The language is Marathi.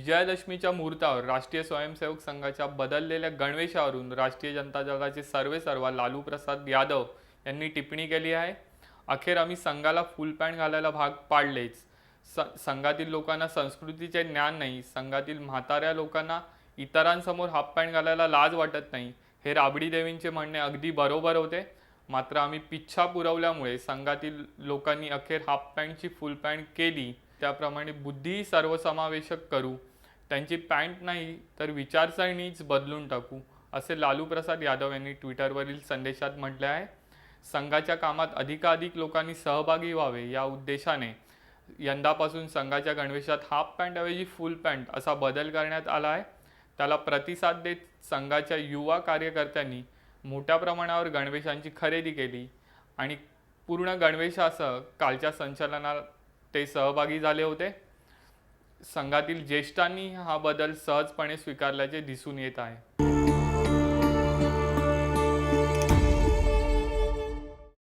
विजयादशमीच्या मुहूर्तावर राष्ट्रीय स्वयंसेवक संघाच्या बदललेल्या गणवेशावरून राष्ट्रीय जनता दलाचे सर्वे सर्वा लालू प्रसाद यादव यांनी टिप्पणी केली आहे. अखेर आम्ही संघाला फुल पॅन्ट घालायला भाग पाडलेच. स संघातील लोकांना संस्कृतीचे ज्ञान नाही संघातील म्हाताऱ्या लोकांना इतरांसमोर हाफ पॅन्ट घालायला लाज वाटत नाही हे राबडी देवींचे म्हणणे अगदी बरोबर होते. मात्र आम्ही पिच्छा पुरवल्यामुळे संघातील लोकांनी अखेर हाफ पॅन्टची फुल पॅन्ट केली. त्याप्रमाणे बुद्धी सर्वसमावेशक करू. त्यांची पॅन्ट नाही तर विचारसरणीच बदलून टाकू असे लालू प्रसाद यादव यांनी ट्विटरवरील संदेशात म्हटले आहे. संघाच्या कामात अधिकाधिक लोकांनी सहभागी व्हावे या उद्देशाने यंदापासून संघाच्या गणवेशात हाफ पॅन्टऐवजी फुल पॅन्ट असा बदल करण्यात आला आहे. त्याला प्रतिसाद देत संघाच्या युवा कार्यकर्त्यांनी मोठ्या प्रमाणावर गणवेशांची खरेदी केली आणि पूर्ण गणवेशासह कालच्या संचलनात ते सहभागी झाले होते. संघातील ज्येष्ठांनी हा बदल सहजपणे स्वीकारल्याचे दिसून येत आहे.